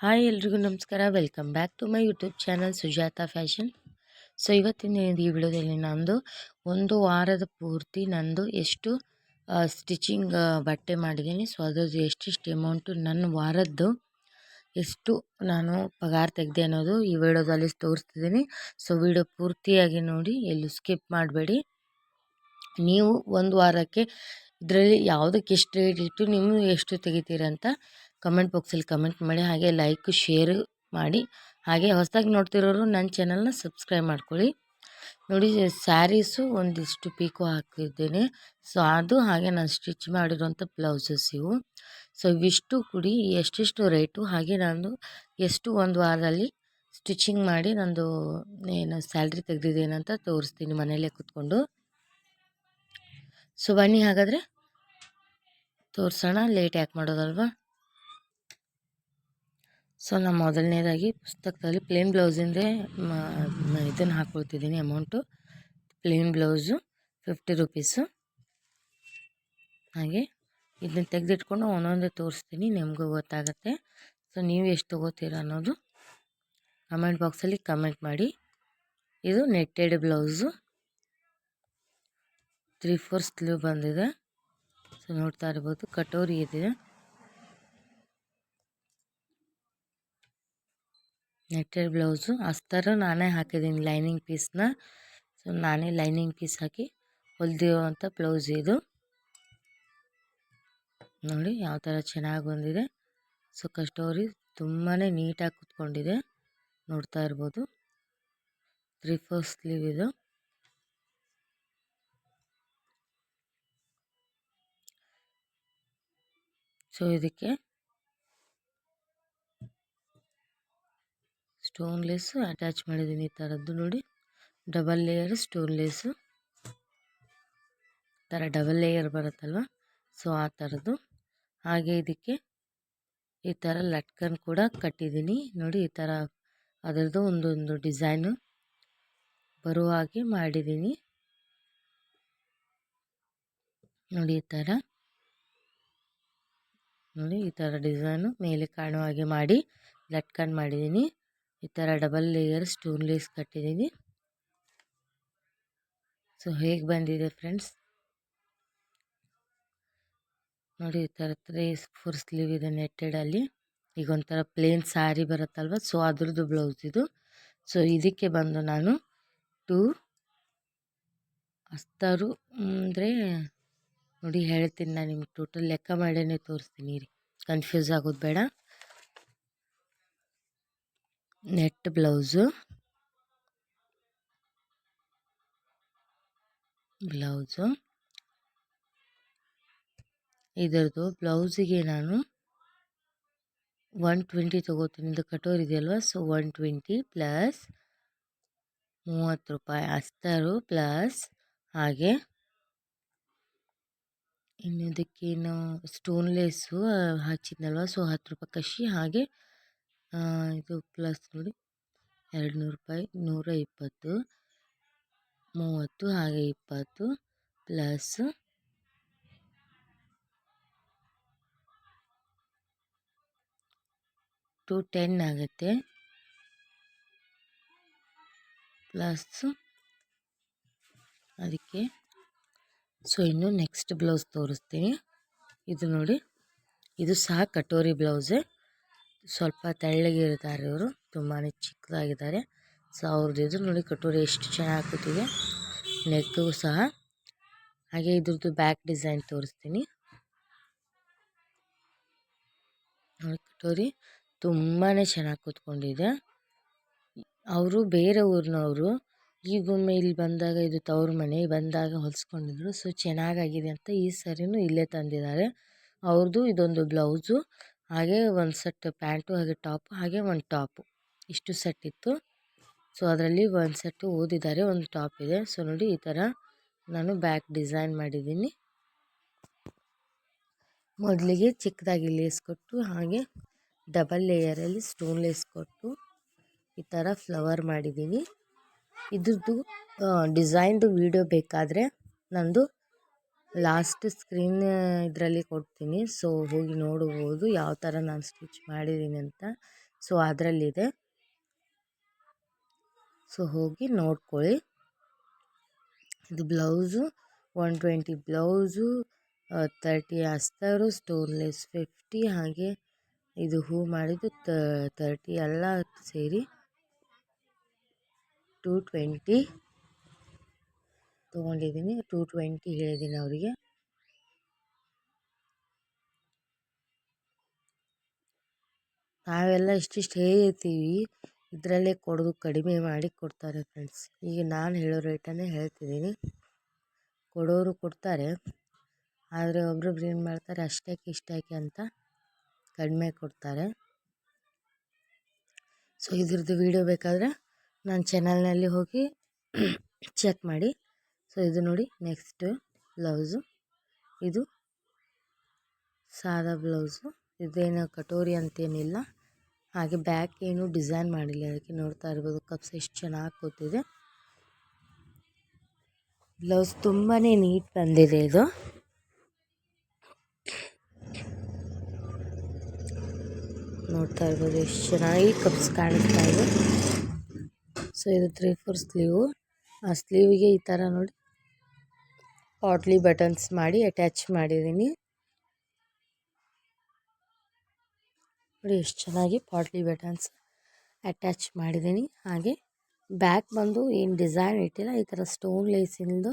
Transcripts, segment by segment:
Hi ಎಲ್ರಿಗೂ ನಮಸ್ಕಾರ. Welcome back to my YouTube channel Sujatha fashion so ಇವತ್ತಿನ ಈ ವಿಡಿಯೋದಲ್ಲಿ ನಂದು ಒಂದು ವಾರದ ಪೂರ್ತಿ ನಂದು ಎಷ್ಟು ಸ್ಟಿಚಿಂಗ್ ಬಟ್ಟೆ ಮಾಡಿದ್ದೀನಿ. ಸೊ ಅದ್ರದ್ದು ಎಷ್ಟೆಷ್ಟು ಅಮೌಂಟು ನನ್ನ ವಾರದ್ದು ಎಷ್ಟು ನಾನು ಪಗಾರ ತೆಗೆದೆ ಅನ್ನೋದು ಈ ವಿಡಿಯೋದಲ್ಲಿ ತೋರಿಸ್ತಿದ್ದೀನಿ. ಸೊ ವಿಡಿಯೋ ಪೂರ್ತಿಯಾಗಿ ನೋಡಿ, ಎಲ್ಲೂ ಸ್ಕಿಪ್ ಮಾಡಬೇಡಿ. ನೀವು ಒಂದು ವಾರಕ್ಕೆ ಇದರಲ್ಲಿ ಯಾವುದಕ್ಕೆ ಎಷ್ಟು ರೇಟ್ ಇಟ್ಟು ನೀವು ಎಷ್ಟು ತೆಗಿತೀರಂತ ಕಮೆಂಟ್ ಬಾಕ್ಸಲ್ಲಿ ಕಮೆಂಟ್ ಮಾಡಿ, ಹಾಗೆ ಲೈಕ್, ಶೇರ್ ಮಾಡಿ, ಹಾಗೆ ಹೊಸದಾಗಿ ನೋಡ್ತಿರೋರು ನನ್ನ ಚಾನಲ್ನ ಸಬ್ಸ್ಕ್ರೈಬ್ ಮಾಡ್ಕೊಳ್ಳಿ. ನೋಡಿ, ಸ್ಯಾರೀಸು ಒಂದಿಷ್ಟು ಪೀಕು ಹಾಕಿದ್ದೇನೆ. ಸೊ, ಅದು ಹಾಗೆ ನಾನು ಸ್ಟಿಚ್ ಮಾಡಿರುವಂಥ ಬ್ಲೌಸಸ್ ಇವು. ಸೊ, ಇವಿಷ್ಟು ಕೂಡಿ ಎಷ್ಟೆಷ್ಟು ರೇಟು, ಹಾಗೆ ನಾನು ಎಷ್ಟು ಒಂದು ವಾರದಲ್ಲಿ ಸ್ಟಿಚಿಂಗ್ ಮಾಡಿ ನಂದು ಏನು ಸ್ಯಾಲ್ರಿ ತೆಗೆದಿದ್ದೇನಂತ ತೋರಿಸ್ತೀನಿ ಮನೆಯಲ್ಲೇ ಕೂತ್ಕೊಂಡು. ಸೊ ಬನ್ನಿ ಹಾಗಾದರೆ? ತೋರಿಸೋಣ ಲೇಟ್ ಯಾಕೆ ಮಾಡೋದಲ್ವಾ? ಸೊ ನಾನು ಮೊದಲನೇದಾಗಿ ಪುಸ್ತಕದಲ್ಲಿ ಪ್ಲೇನ್ ಬ್ಲೌಸಿಂದೇ ಇದನ್ನು ಹಾಕ್ಕೊಳ್ತಿದ್ದೀನಿ amount plain blouse fifty rupees ಹಾಗೆ ಇದನ್ನ ತೆಗೆದಿಟ್ಕೊಂಡು ಒಂದೊಂದೇ ತೋರಿಸ್ತೀನಿ, ನಿಮಗೂ ಗೊತ್ತಾಗುತ್ತೆ. ಸೊ ನೀವು ಎಷ್ಟು ತೊಗೋತೀರ ಅನ್ನೋದು ಕಮೆಂಟ್ ಬಾಕ್ಸಲ್ಲಿ ಕಮೆಂಟ್ ಮಾಡಿ. ಇದು netted blouse three four sleeve ಬಂದಿದೆ. ಸೊ ನೋಡ್ತಾ ಇರ್ಬೋದು, ಕಟೋರಿ ಇದೆ. Netted blouse. ಅಸ್ತರ ನಾನೇ ಹಾಕಿದ್ದೀನಿ ಲೈನಿಂಗ್ ಪೀಸ್ನ. ಸೊ ನಾನೇ ಲೈನಿಂಗ್ ಪೀಸ್ ಹಾಕಿ ಹೊಲ್ದಿರುವಂಥ ಬ್ಲೌಸ್ ಇದು. ನೋಡಿ ಯಾವ ಥರ ಚೆನ್ನಾಗಿ ಬಂದಿದೆ. ಸೊ ಕಸ್ಟೋರಿ ತುಂಬಾ ನೀಟಾಗಿ ಕುತ್ಕೊಂಡಿದೆ. ನೋಡ್ತಾ ಇರ್ಬೋದು. ತ್ರೀ ಫೋರ್ ಸ್ಲೀವ್ ಇದು. ಸೊ ಇದಕ್ಕೆ ಸ್ಟೋನ್ ಲೇಸು ಅಟ್ಯಾಚ್ ಮಾಡಿದ್ದೀನಿ ಈ ಥರದ್ದು ನೋಡಿ. ಡಬಲ್ ಲೇಯರ್ ಸ್ಟೋನ್ ಲೇಸು ಥರ ಡಬಲ್ ಲೇಯರ್ ಬರುತ್ತಲ್ವ? ಸೊ ಆ ಥರದ್ದು ಹಾಗೆ ಇದಕ್ಕೆ ಈ ಥರ ಲಟ್ಕನ್ ಕೂಡ ಕಟ್ಟಿದ್ದೀನಿ. ನೋಡಿ, ಈ ಥರ ಅದರದ್ದು ಒಂದೊಂದು ಡಿಸೈನು ಬರುವ ಹಾಗೆ ಮಾಡಿದ್ದೀನಿ. ನೋಡಿ, ಈ ಥರ ನೋಡಿ, ಈ ಥರ ಡಿಸೈನು ಮೇಲೆ ಕಾಣುವ ಹಾಗೆ ಮಾಡಿ ಲಟ್ಕನ್ ಮಾಡಿದ್ದೀನಿ. ಈ ಥರ ಡಬಲ್ ಲೇಯರ್ ಸ್ಟೋನ್ ಲೇಸ್ ಕಟ್ಟಿದ್ದೀನಿ. ಸೊ ಹೇಗೆ ಬಂದಿದೆ ಫ್ರೆಂಡ್ಸ್ ನೋಡಿ, ಈ ಥರ ತ್ರೀ ಫೋರ್ ಸ್ಲೀವ್ ಇದೆ ನೆಟ್ಟೆಡಲ್ಲಿ ಈಗ ಒಂಥರ ಪ್ಲೇನ್ ಸ್ಯಾರಿ ಬರುತ್ತಲ್ವ? ಸೊ ಅದ್ರದ್ದು ಬ್ಲೌಸ್ ಇದು. ಸೊ ಇದಕ್ಕೆ ಬಂದು ನಾನು ಟೂ ಅಸ್ತರು, ಅಂದರೆ ನೋಡಿ ಹೇಳ್ತೀನಿ ನಾನು ನಿಮ್ಗೆ ಟೋಟಲ್ ಲೆಕ್ಕ ಮಾಡೇ ತೋರಿಸ್ತೀನಿ ರೀ ಕನ್ಫ್ಯೂಸ್ ಆಗೋದು ಬೇಡ. ನೆಟ್ ಬ್ಲೌಸು ಬ್ಲೌಸು ಇದರದು ಬ್ಲೌಸಿಗೆ ನಾನು ಒನ್ ಟ್ವೆಂಟಿ ತೊಗೋತೀನಿ. ಇದು ಕಟೋರ್ ಇದೆಯಲ್ವ ಸೊ ಒನ್ ಟ್ವೆಂಟಿ ಪ್ಲಸ್ ಮೂವತ್ತು ರೂಪಾಯಿ, ಅಸ್ತರು ಪ್ಲಸ್ ಹಾಗೆ ಇನ್ನು ಸ್ಟೋನ್ ಲೇಸು ಹಚ್ಚಿದ್ನಲ್ವ ಸೊ ಹತ್ತು ರೂಪಾಯಿ ಕಷಿ, ಹಾಗೆ ಇದು ಪ್ಲಸ್ ನೋಡಿ ಎರಡು ನೂರು ರೂಪಾಯಿ, ನೂರ ಇಪ್ಪತ್ತು, ಮೂವತ್ತು, ಹಾಗೆ ಇಪ್ಪತ್ತು ಪ್ಲಸ್ ಟು ಟೆನ್ ಆಗುತ್ತೆ. ಪ್ಲಸ್ ಅದಕ್ಕೆ ಸೊ, ಇನ್ನು ನೆಕ್ಸ್ಟ್ ಬ್ಲೌಸ್ ತೋರಿಸ್ತೀನಿ. ಇದು ನೋಡಿ, ಇದು ಸಹ ಕಟೋರಿ ಬ್ಲೌಸೇ. ಸ್ವಲ್ಪ ತೆಳ್ಳಗಿರ್ತಾರೆ ಇವರು ತುಂಬಾ ಚಿಕ್ಕದಾಗಿದ್ದಾರೆ. ಸೊ ಅವ್ರದ್ದು ಇದು ನೋಡಿ, ಕಟೋರಿ ಎಷ್ಟು ಚೆನ್ನಾಗಿ ಕೂತಿದೆ ನೆಕ್ಕು ಸಹ. ಹಾಗೆ ಇದ್ರದ್ದು ಬ್ಯಾಕ್ ಡಿಸೈನ್ ತೋರಿಸ್ತೀನಿ. ನೋಡಿ, ಕಟೋರಿ ತುಂಬಾ ಚೆನ್ನಾಗಿ ಕೂತ್ಕೊಂಡಿದೆ. ಅವರು ಬೇರೆ ಊರಿನವರು ಈಗೊಮ್ಮೆ ಇಲ್ಲಿ ಬಂದಾಗ ಇದು ತವ್ರ ಮನೆ, ಬಂದಾಗ ಹೊಲಿಸ್ಕೊಂಡಿದ್ರು. ಸೊ, ಚೆನ್ನಾಗಾಗಿದೆ ಅಂತ ಈ ಸರಿನೂ ಇಲ್ಲೇ ತಂದಿದ್ದಾರೆ. ಅವ್ರದ್ದು ಇದೊಂದು ಬ್ಲೌಸು, ಹಾಗೆ ಒಂದು ಸೆಟ್ ಪ್ಯಾಂಟು, ಹಾಗೆ ಟಾಪು, ಹಾಗೆ ಒಂದು ಟಾಪು. ಇಷ್ಟು ಸೆಟ್ ಇತ್ತು. ಸೊ, ಅದರಲ್ಲಿ ಒಂದು ಸೆಟ್ಟು ಓದಿದ್ದಾರೆ, ಒಂದು ಟಾಪ್ ಇದೆ. ಸೊ, ನೋಡಿ ಈ ಥರ ನಾನು ಬ್ಯಾಕ್ ಡಿಸೈನ್ ಮಾಡಿದ್ದೀನಿ. ಮೊದಲಿಗೆ ಚಿಕ್ಕದಾಗಿ ಲೇಸ್ ಕೊಟ್ಟು, ಹಾಗೆ ಡಬಲ್ ಲೇಯರಲ್ಲಿ ಸ್ಟೋನ್ ಲೇಸ್ ಕೊಟ್ಟು ಈ ಥರ ಫ್ಲವರ್ ಮಾಡಿದ್ದೀನಿ. ಇದ್ರದ್ದು ಡಿಸೈನ್ದು ವೀಡಿಯೋ ಬೇಕಾದರೆ ನನ್ನದು ಲಾಸ್ಟ್ ಸ್ಕ್ರೀನ್ ಇದರಲ್ಲಿ ಕೊಡ್ತೀನಿ. ಸೊ, ಹೋಗಿ ನೋಡ್ಬೋದು ಯಾವ ಥರ ನಾನು ಸ್ಟಿಚ್ ಮಾಡಿದ್ದೀನಿ ಅಂತ. ಸೊ, ಅದರಲ್ಲಿದೆ. ಸೊ, ಹೋಗಿ ನೋಡ್ಕೊಳ್ಳಿ. ಇದು blouse, one twenty blouse thirty ಅಸ್ತರು, stone lace fifty, ಹಾಗೆ ಇದು ಹೂ ಮಾಡಿದ್ದು ತರ್ಟಿ ಎಲ್ಲ ಸೇರಿ. ಟೂ ಟ್ವೆಂಟಿ ತೊಗೊಂಡಿದ್ದೀನಿ. ಟೂ ಟ್ವೆಂಟಿ ಹೇಳಿದ್ದೀನಿ ಅವರಿಗೆ. ನಾವೆಲ್ಲ ಇಷ್ಟಿಷ್ಟು ಹೇಳ್ತೀವಿ. ಇದರಲ್ಲೇ ಕೊಡೋದು ಕಡಿಮೆ ಮಾಡಿ ಕೊಡ್ತಾರೆ ಫ್ರೆಂಡ್ಸ್ ಈಗ ನಾನು ಹೇಳೋ ರೇಟನ್ನೇ ಹೇಳ್ತಿದ್ದೀನಿ. ಕೊಡೋರು ಕೊಡ್ತಾರೆ. ಆದರೆ ಒಬ್ರೊಬ್ರು ಏನು ಮಾಡ್ತಾರೆ ಅಷ್ಟಕ್ಕೆ ಇಷ್ಟಕ್ಕೆ ಅಂತ ಕಡಿಮೆ ಕೊಡ್ತಾರೆ. ಸೊ ಇದ್ರದ್ದು ವೀಡಿಯೋ ಬೇಕಾದರೆ ನನ್ನ ಚಾನಲ್ನಲ್ಲಿ ಹೋಗಿ ಚೆಕ್ ಮಾಡಿ. ಸೊ ಇದು ನೋಡಿ ನೆಕ್ಸ್ಟ್ ಬ್ಲೌಸು ಇದು ಸಾದಾ ಬ್ಲೌಸು ಇದೇನು ಕಟೋರಿ ಅಂತೇನಿಲ್ಲ. ಹಾಗೆ ಬ್ಯಾಕ್ ಏನು ಡಿಸೈನ್ ಮಾಡಿಲ್ಲ. ಅದಕ್ಕೆ ನೋಡ್ತಾ ಇರ್ಬೋದು ಕಪ್ಸ್ ಎಷ್ಟು ಚೆನ್ನಾಗಿ ಕೂತಿದೆ. ಬ್ಲೌಸ್ ತುಂಬಾ ನೀಟ್ ಬಂದಿದೆ ಇದು. ನೋಡ್ತಾ ಇರ್ಬೋದು ಎಷ್ಟು ಚೆನ್ನಾಗಿ ಕಪ್ಸ್ ಕಾಣಿಸ್ತಾ ಇದೆ. ಸೊ ಇದು ತ್ರೀ ಫೋರ್ ಸ್ಲೀವು ಆ ಸ್ಲೀವಿಗೆ ಈ ಥರ ನೋಡಿ. ಪಾಟ್ಲಿ ಬಟನ್ಸ್ ಮಾಡಿ ಅಟ್ಯಾಚ್ ಮಾಡಿದ್ದೀನಿ. ನೋಡಿ, ಎಷ್ಟು ಚೆನ್ನಾಗಿ ಪಾಟ್ಲಿ ಬಟನ್ಸ್ ಅಟ್ಯಾಚ್ ಮಾಡಿದ್ದೀನಿ. ಹಾಗೆ ಬ್ಯಾಕ್ ಬಂದು ಏನು ಡಿಸೈನ್ ಇಟ್ಟಿಲ್ಲ, ಈ ಥರ ಸ್ಟೋನ್ ಲೇಸಿಂದು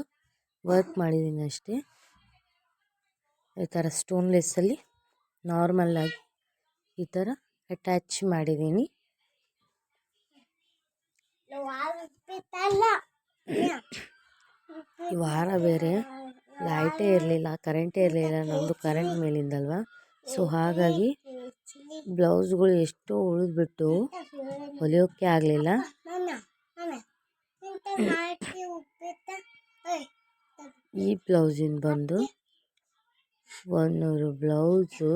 ವರ್ಕ್ ಮಾಡಿದ್ದೀನಿ ಅಷ್ಟೇ. ಈ ಥರ ಸ್ಟೋನ್ ಲೇಸಲ್ಲಿ ನಾರ್ಮಲ್ಲಾಗಿ ಈ ಥರ ಅಟ್ಯಾಚ್ ಮಾಡಿದ್ದೀನಿ. ಈ ವಾರ ಬೇರೆ ಲೈಟೇ ಇರಲಿಲ್ಲ ಕರೆಂಟೇ ಇರಲಿಲ್ಲ ನಮ್ಮದು ಕರೆಂಟ್ ಮೇಲಿಂದಲ್ವ? ಸೊ ಹಾಗಾಗಿ ಬ್ಲೌಸ್ಗಳು ಎಷ್ಟೋ ಉಳಿದ್ಬಿಟ್ಟು ಹೊಲಿಯೋಕ್ಕೆ ಆಗಲಿಲ್ಲ. ಈ ಬ್ಲೌಸಿನ ಬಂದು ಒಂದೂರು ಬ್ಲೌಸು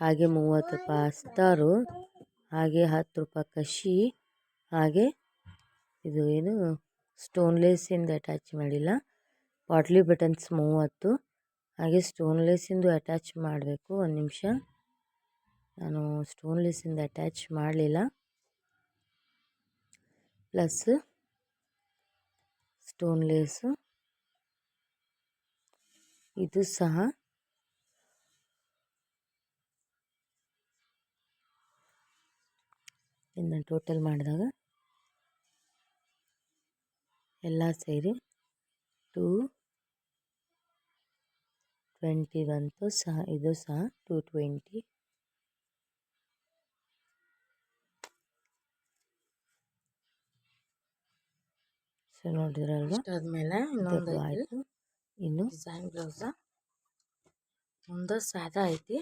ಹಾಗೆ ಮೂವತ್ತು ರೂಪಾಯಿ ಅಸ್ತಾರು ಹಾಗೆ ಹತ್ತು ರೂಪಾಯಿ ಕಷಿ, ಹಾಗೆ ಇದು ಏನು? ಸ್ಟೋನ್ಲೆಸ್ಸಿಂದ ಅಟ್ಯಾಚ್ ಮಾಡಿಲ್ಲ. ಬಾಟ್ಲಿ ಬಟನ್ಸ್ ಮೂವತ್ತು. ಹಾಗೆ ಸ್ಟೋನ್ಲೆಸ್ಸಿಂದು ಅಟ್ಯಾಚ್ ಮಾಡಬೇಕು. ಒಂದು ನಿಮಿಷ. ನಾನು ಸ್ಟೋನ್ಲೆಸ್ಸಿಂದ ಅಟ್ಯಾಚ್ ಮಾಡಲಿಲ್ಲ. ಪ್ಲಸ್ ಸ್ಟೋನ್ಲೆಸ್ಸು ಇದು ಸಹ ಇನ್ನು ಟೋಟಲ್ ಮಾಡಿದಾಗ ಎಲ್ಲ ಸೇರಿ ಟೂ ಟ್ವೆಂಟಿ ಬಂತು ಸಹ ಇದು ಸಹ ಟೂ ಟ್ವೆಂಟಿ. ಸೊ ನೋಡಿದ್ರಲ್ವ? ಆದ್ಮೇಲೆ ಇನ್ನೊಂದು ಆಯಿತು. ಇನ್ನು? ಡಿಸೈನ್ ಬ್ಲೌಸ. ಒಂದು ಸಾದಾ ಐತಿ.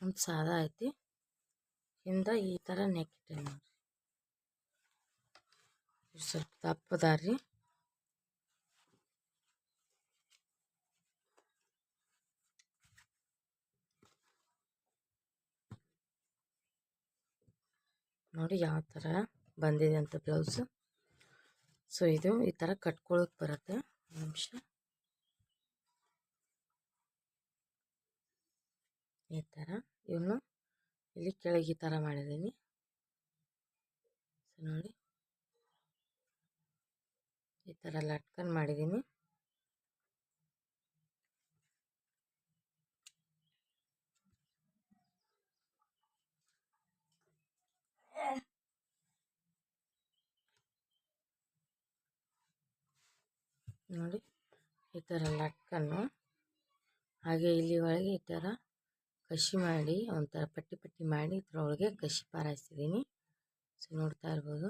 ಒಂದು ಸಾದಾ ಐತಿ. ಹಿಂದೆ ಈ ಥರ ನೆಕ್ ಇಟ್ಟೆ ಇವ್ ಸ್ವಲ್ಪ ದಪ್ಪದಾರಿ ನೋಡಿ ಯಾವ ಥರ ಬಂದಿದೆ ಅಂತ ಬ್ಲೌಸ್ ಸೊ ಇದು ಈ ಥರ ಕಟ್ಕೊಳ್ಳೋಕೆ ಬರುತ್ತೆ. ನಿಮಿಷ. ಈ ಥರ ಇವನು ಇಲ್ಲಿ ಕೆಳಗೆ ಈ ಥರ ಮಾಡಿದ್ದೀನಿ ನೋಡಿ. ಥರ ಲಟ್ಕನ್ ಮಾಡಿದ್ದೀನಿ. ನೋಡಿ, ಈ ಥರ ಲಟ್ಕನ್ನು ಹಾಗೆ ಇಲ್ಲಿ ಒಳಗೆ ಈ ಥರ ಕಸಿ ಮಾಡಿ, ಒಂಥರ ಪಟ್ಟಿ ಪಟ್ಟಿ ಮಾಡಿ ಇದ್ರೊಳಗೆ ಕಸಿ ಪಾರಾಯಿಸಿದ್ದೀನಿ. ಸೊ, ನೋಡ್ತಾ ಇರ್ಬೋದು.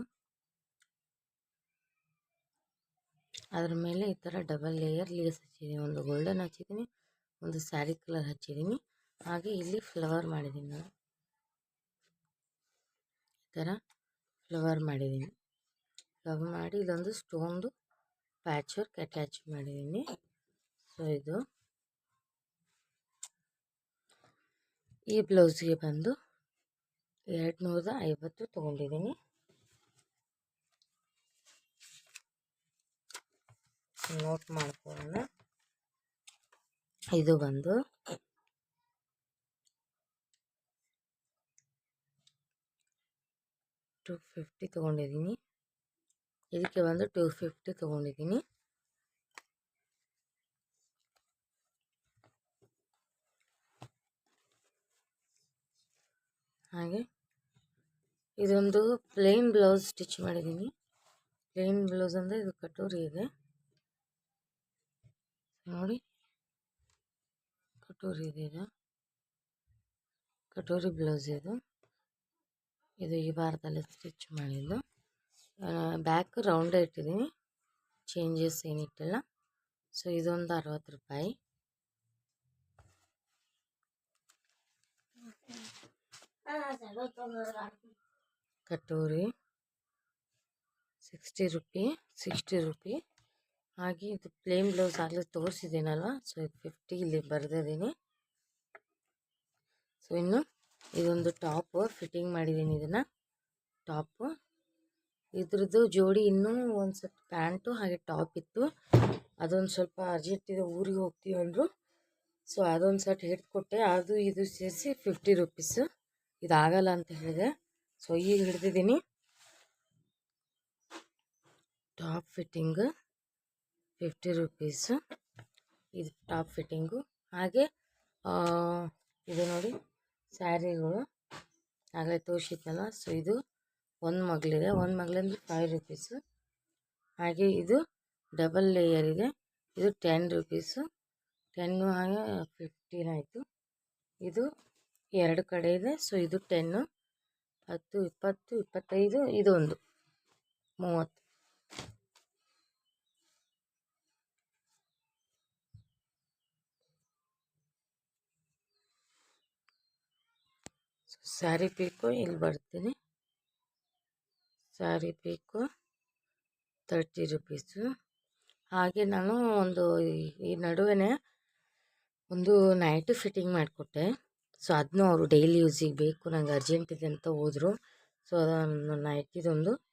ಅದ್ರ ಮೇಲೆ ಈ ಥರ ಡಬಲ್ ಲೇಯರ್ ಲೇಸ್ ಹಚ್ಚಿದ್ದೀನಿ ಒಂದು ಗೋಲ್ಡನ್ ಹಚ್ಚಿದ್ದೀನಿ ಒಂದು ಸ್ಯಾರಿ ಕಲರ್ ಹಚ್ಚಿದ್ದೀನಿ ಹಾಗೆ ಇಲ್ಲಿ ಫ್ಲವರ್ ಮಾಡಿದ್ದೀನಿ ನಾನು. ಈ ಥರ ಫ್ಲವರ್ ಮಾಡಿದ್ದೀನಿ ಫ್ಲವರ್ ಮಾಡಿ ಇಲ್ಲೊಂದು ಸ್ಟೋನ್ದು ಪ್ಯಾಚ್ ವರ್ಕ್ ಅಟ್ಯಾಚ್ ಮಾಡಿದ್ದೀನಿ ಸೊ ಇದು ಈ ಬ್ಲೌಸ್ಗೆ ಬಂದು ಎರಡು ನೂರ ಐವತ್ತು ತೊಗೊಂಡಿದ್ದೀನಿ ನೋಟ್ ಮಾಡ್ಕೊಳ್ಳೋಣ. ಇದು ಬಂದು ಟು ಫಿಫ್ಟಿ ತೊಗೊಂಡಿದ್ದೀನಿ. ಇದಕ್ಕೆ ಬಂದು ಟೂ ಫಿಫ್ಟಿ ತೊಗೊಂಡಿದ್ದೀನಿ. ಹಾಗೆ ಇದೊಂದು ಪ್ಲೇನ್ ಬ್ಲೌಸ್ ಸ್ಟಿಚ್ ಮಾಡಿದ್ದೀನಿ. ಪ್ಲೇನ್ ಬ್ಲೌಸ್ ಅಂದರೆ ಇದು ಕಟೋರಿ ಇದೆ. ನೋಡಿ. ಕಟೋರಿ ಇದೆ ಇದು. ಕಟೋರಿ ಬ್ಲೌಸ್ ಇದು. ಇದು ಈ ವಾರದಲ್ಲಿ ಸ್ಟಿಚ್ ಮಾಡಿದ್ದು. ಬ್ಯಾಕ್ ರೌಂಡೇ ಇಟ್ಟಿದ್ದೀನಿ ಚೇಂಜಸ್ ಏನಿಟ್ಟಿಲ್ಲ ಸೊ ಇದೊಂದು ಅರವತ್ತು ರೂಪಾಯಿ. Katori. Sixty rupee sixty rupee ಹಾಗೆ ಇದು ಪ್ಲೇನ್ ಬ್ಲೌಸ್ ಆಗಲೇ ತೋರಿಸಿದ್ದೀನಲ್ವ? ಸೊ ಇದು ಫಿಫ್ಟಿ ಇಲ್ಲಿ ಬರೆದಿದ್ದೀನಿ. ಸೊ ಇನ್ನು ಇದೊಂದು ಟಾಪು ಫಿಟ್ಟಿಂಗ್ ಮಾಡಿದ್ದೀನಿ ಇದನ್ನು. ಟಾಪು ಇದ್ರದ್ದು ಜೋಡಿ ಇನ್ನೂ ಒಂದು ಸೆಟ್ ಪ್ಯಾಂಟು ಹಾಗೆ ಟಾಪ್ ಇತ್ತು. ಅದೊಂದು ಸ್ವಲ್ಪ ಅರ್ಜೆಂಟ್ ಇದೆ ಊರಿಗೆ ಹೋಗ್ತೀವಿ ಅಂದರು. ಸೊ ಅದೊಂದು ಸೆಟ್ ಹಿಡ್ಕೊಟ್ಟೆ. ಅದು ಇದು ಸೇರಿಸಿ ಫಿಫ್ಟಿ ರುಪೀಸು ಇದಾಗಲ್ಲ ಅಂತ ಹೇಳಿದೆ. ಸೊ ಈಗ ಹಿಡ್ದಿದ್ದೀನಿ. Top fitting fifty rupees. ಇದು ಟಾಪ್ ಫಿಟ್ಟಿಂಗು. ಹಾಗೆ ಇದು ನೋಡಿ, ಸ್ಯಾರಿಗಳು. ಆಗಲೇ ತೋರಿಸಿದ್ನಲ್ಲ, ಸೊ ಇದು ಒಂದು ಮಗಳಿದೆ ಒಂದು ಮಗಳಂದ್ರೆ ಫೈವ್ ರುಪೀಸು ಹಾಗೆ ಇದು ಡಬಲ್ ಲೇಯರ್ ಇದೆ. ಇದು ಟೆನ್ ರುಪೀಸು ಟೆನ್ನು ಹಾಗೆ ಫಿಫ್ಟೀನ್ ಆಯಿತು. ಇದು ಎರಡು ಕಡೆ ಇದೆ. ಸೊ ಇದು ಟೆನ್ನು ಹತ್ತು, ಇಪ್ಪತ್ತು, ಇಪ್ಪತ್ತೈದು, ಇದೊಂದು. ಮೂವತ್ತು. ಸ್ಯಾರಿ ಪೀಕು, ಇಲ್ಲಿ ಬರ್ತೀನಿ. ಸ್ಯಾರಿ ಪೀಕು ತರ್ಟಿ ರುಪೀಸು ಹಾಗೆ ನಾನು ಒಂದು ಈ- ನಡುವೆ ಒಂದು ನೈಟ್ ಫಿಟ್ಟಿಂಗ್ ಮಾಡಿಕೊಟ್ಟೆ. ಸೊ ಅದನ್ನೂ ಅವರು ಡೈಲಿ ಯೂಸಿಗೆ ಬೇಕು, ನಂಗೆ ಅರ್ಜೆಂಟ್ ಇದೆ ಅಂತ ಹೋದರು. ಸೊ ಅದನ್ನು ನೈಟಿದೊಂದು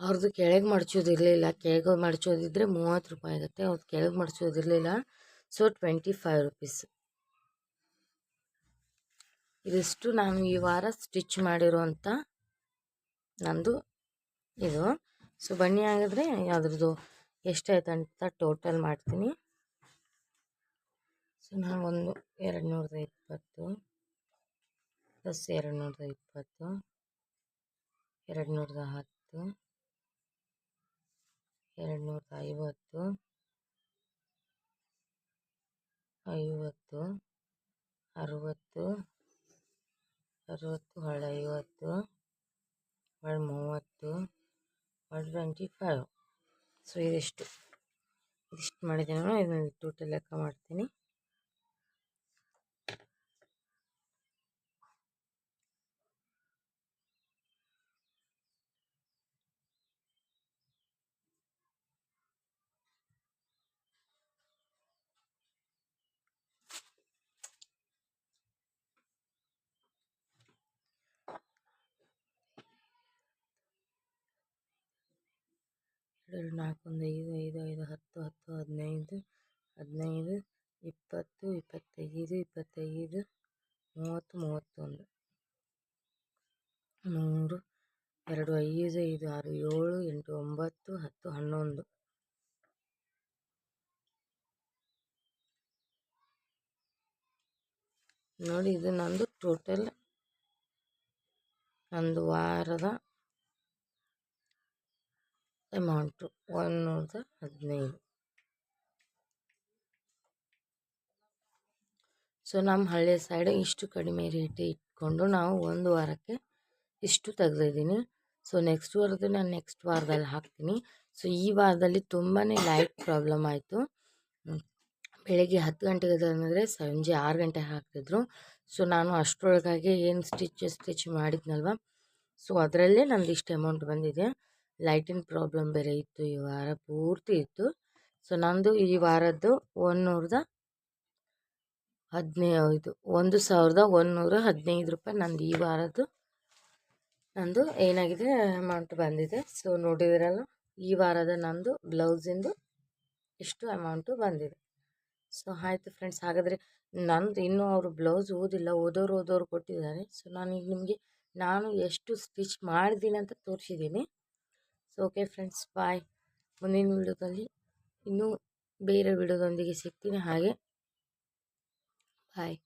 ಅವ್ರದ್ದು ಕೆಳಗೆ ಮಡಚೋದಿರಲಿಲ್ಲ. ಕೆಳಗೆ ಮಡಚೋದಿದ್ರೆ ಮೂವತ್ತು ರೂಪಾಯಿ ಆಗುತ್ತೆ. ಅವ್ರದ್ದು ಕೆಳಗೆ ಮಡ್ಚೋದಿರಲಿಲ್ಲ. ಸೊ ಟ್ವೆಂಟಿ ಫೈವ್ ರುಪೀಸ್ ಇದಿಷ್ಟು ನಾನು ಈ ವಾರ ಸ್ಟಿಚ್ ಮಾಡಿರೋಂಥ ನಂದು ಇದು. ಸೊ ಬನ್ನಿ ಆಗಿದ್ರೆ ಅದ್ರದ್ದು ಎಷ್ಟಾಯ್ತು ಅಂತ ಟೋಟಲ್ ಮಾಡ್ತೀನಿ. ಸೊ ನಾನು ಒಂದು ಎರಡು ನೂರದ ಇಪ್ಪತ್ತು ಪ್ಲಸ್ ಎರಡು ನೂರದ ಇಪ್ಪತ್ತು ಎರಡು ನೂರದ ಹತ್ತು ಎರಡು ನೂರದ ಐವತ್ತು. ಐವತ್ತು, ಅರುವತ್ತು ಅರುವತ್ತು ಹೊಳ್ ಐವತ್ತು ಹೊಳ್ ಮೂವತ್ತು ಹೊಳ್ ಟ್ವೆಂಟಿ ಫೈವ್. ಸೊ ಇದಿಷ್ಟು. ಇದಿಷ್ಟು ಮಾಡಿದ್ದೀನಿ ಇದನ್ನು ಟೋಟಲ್ ಲೆಕ್ಕ ಮಾಡ್ತೀನಿ. ಎರಡು ನಾಲ್ಕು, ಒಂದು ಐದು ಐದು ಐದು, ಹತ್ತು ಹತ್ತು, ಹದಿನೈದು ಹದಿನೈದು, ಇಪ್ಪತ್ತು, ಇಪ್ಪತ್ತೈದು ಇಪ್ಪತ್ತೈದು, ಮೂವತ್ತು, ಮೂವತ್ತೊಂದು. ಮೂರು, ಎರಡು, ಐದು ಐದು, ಆರು, ಏಳು, ಎಂಟು, ಒಂಬತ್ತು, ಹತ್ತು, ಹನ್ನೊಂದು. ನೋಡಿ ಇದು ನಂದು ಟೋಟಲ್ ಒಂದು ವಾರದ ಅಮೌಂಟು ಒಂದುನೂರದ ಹದಿನೈದು. ಸೊ, ನಮ್ಮ ಹಳ್ಳಿಯ ಸೈಡ್ ಇಷ್ಟು ಕಡಿಮೆ ರೇಟ್ ಇಟ್ಕೊಂಡು ನಾವು ಒಂದು ವಾರಕ್ಕೆ ಇಷ್ಟು ತೆಗ್ದಿದ್ದೀನಿ. ಸೊ ನೆಕ್ಸ್ಟ್ ವಾರದ್ದು ನಾನು ನೆಕ್ಸ್ಟ್ ವಾರದಲ್ಲಿ ಹಾಕ್ತೀನಿ. ಸೊ, ಈ ವಾರದಲ್ಲಿ ತುಂಬಾ ಲೈಟ್ ಪ್ರಾಬ್ಲಮ್ ಆಯಿತು. ಬೆಳಗ್ಗೆ ಹತ್ತು ಗಂಟೆಗೆ ಅಂದರೆ ಸಂಜೆ ಆರು ಗಂಟೆಗೆ ಹಾಕ್ತಿದ್ರು. ಸೊ, ನಾನು ಅಷ್ಟರೊಳಗಾಗಿ ಏನು ಸ್ಟಿಚ್ ಸ್ಟಿಚ್ ಮಾಡಿದ್ನಲ್ವ? ಸೊ, ಅದರಲ್ಲೇ ನಂದು ಇಷ್ಟು ಅಮೌಂಟ್ ಬಂದಿದೆ. ಲೈಟಿನ ಪ್ರಾಬ್ಲಮ್ ಬೇರೆ ಇತ್ತು ಈ ವಾರ ಪೂರ್ತಿ ಇತ್ತು. ಸೊ, ನಂದು ಈ ವಾರದ್ದು ಒಂದುನೂರದ ಹದಿನೈದು ಒಂದು ಸಾವಿರದ ಒಂದುನೂರ ಹದಿನೈದು ರೂಪಾಯಿ ನಂದು ಈ ವಾರದ್ದು, ನಂದು ಏನಾಗಿದೆ ಅಮೌಂಟ್ ಬಂದಿದೆ. ಸೊ ನೋಡಿದಿರಲ್ಲ, ಈ ವಾರದ ನಂದು ಬ್ಲೌಸಿಂದು ಇಷ್ಟು ಅಮೌಂಟು ಬಂದಿದೆ. ಸೊ ಆಯಿತು ಫ್ರೆಂಡ್ಸ್ ಹಾಗಾದರೆ ನಂದು ಇನ್ನೂ ಅವರು ಬ್ಲೌಸ್ ಓದಿಲ್ಲ, ಓದೋರು ಓದೋರು ಕೊಟ್ಟಿದ್ದಾರೆ. ಸೊ ನಾನೀಗ ನಿಮಗೆ, ನಾನು ಎಷ್ಟು ಸ್ಟಿಚ್ ಮಾಡಿದ್ದೀನಿ ಅಂತ ತೋರಿಸಿದ್ದೀನಿ. ಸೊ ಓಕೆ ಫ್ರೆಂಡ್ಸ್ ಬಾಯ್ ಮುಂದಿನ ವಿಡಿಯೋದಲ್ಲಿ ಇನ್ನೂ ಬೇರೆ ವಿಡಿಯೋದೊಂದಿಗೆ ಸಿಗ್ತೀನಿ ಹಾಗೆ. ಬಾಯ್